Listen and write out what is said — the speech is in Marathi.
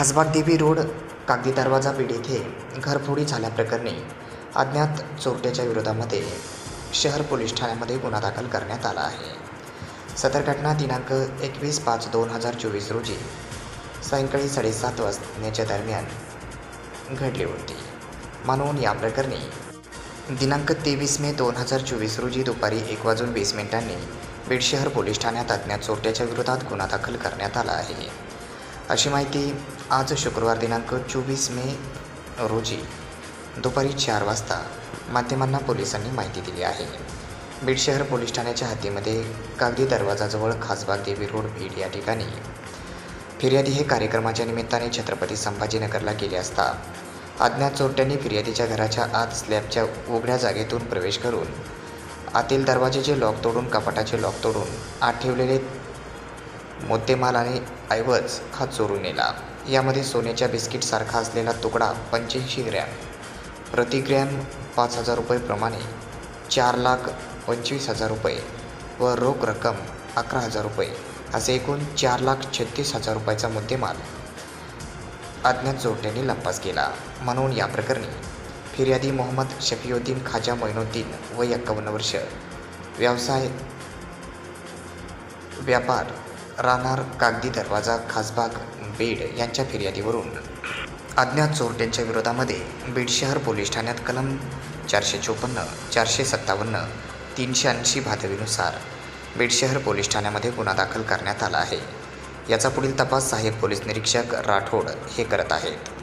खासबाग देवी रोड कागदी दरवाजा बीड येथे घरफोडी झाल्याप्रकरणी अज्ञात चोरट्याच्या विरोधामध्ये शहर पोलीस ठाण्यामध्ये गुन्हा दाखल करण्यात आला आहे. सदर घटना दिनांक एकवीस पाच दोन हजार चोवीस रोजी सायंकाळी साडेसात वाजण्याच्या दरम्यान घडली होती. म्हणून या प्रकरणी दिनांक तेवीस मे दोन हजार चोवीस रोजी दुपारी एक वाजून वीस मिनिटांनी बीड शहर पोलीस ठाण्यात अज्ञात चोरट्याच्या विरोधात गुन्हा दाखल करण्यात आला आहे. अशी माहिती आज शुक्रवार दिनांक चोवीस मे रोजी दुपारी चार वाजता माध्यमांना पोलिसांनी माहिती दिली आहे. बीड शहर पोलीस ठाण्याच्या हद्दीमध्ये कागदी दरवाजाजवळ खासबाग देवी रोड बीड या ठिकाणी. फिर्यादी हे कार्यक्रमाच्या निमित्ताने छत्रपती संभाजीनगरला गेले असता. अज्ञात चोरट्यांनी फिर्यादीच्या घराच्या आत स्लॅबच्या उघड्या जागेतून प्रवेश करून आतील दरवाजेचे लॉक तोडून कपाटाचे लॉक तोडून आत ठेवलेले मुद्देमाल आणि ऐवज हा चोरून नेला. यामध्ये सोन्याच्या बिस्किटसारखा असलेला तुकडा पंच्याऐंशी ग्रॅम प्रति ग्रॅम पाच हजार रुपयेप्रमाणे चार लाख पंचवीस हजार रुपये व रोख रक्कम अकरा हजार रुपये असे एकूण चार लाख छत्तीस हजार रुपयाचा मुद्देमाल अज्ञात चोरट्यांनी लंपास केला. म्हणून या प्रकरणी फिर्यादी मोहम्मद शफीउद्दीन खाजा मोइनुद्दीन व एक्कावन्न वर्ष व्यवसाय व्यापार राहणार कागदी दरवाजा खासबाग बेड यांच्या फिर्यादीवरून. अज्ञात चोरट्यांच्या विरोधामध्ये बीड शहर पोलीस ठाण्यात कलम चारशे चोपन्न चारशे सत्तावन्न तीनशे ऐंशी भादवीनुसार बीड शहर पोलीस ठाण्यामध्ये गुन्हा दाखल करण्यात आला आहे. याचा पुढील तपास सहाय्यक पोलीस निरीक्षक राठोड हे करत आहेत.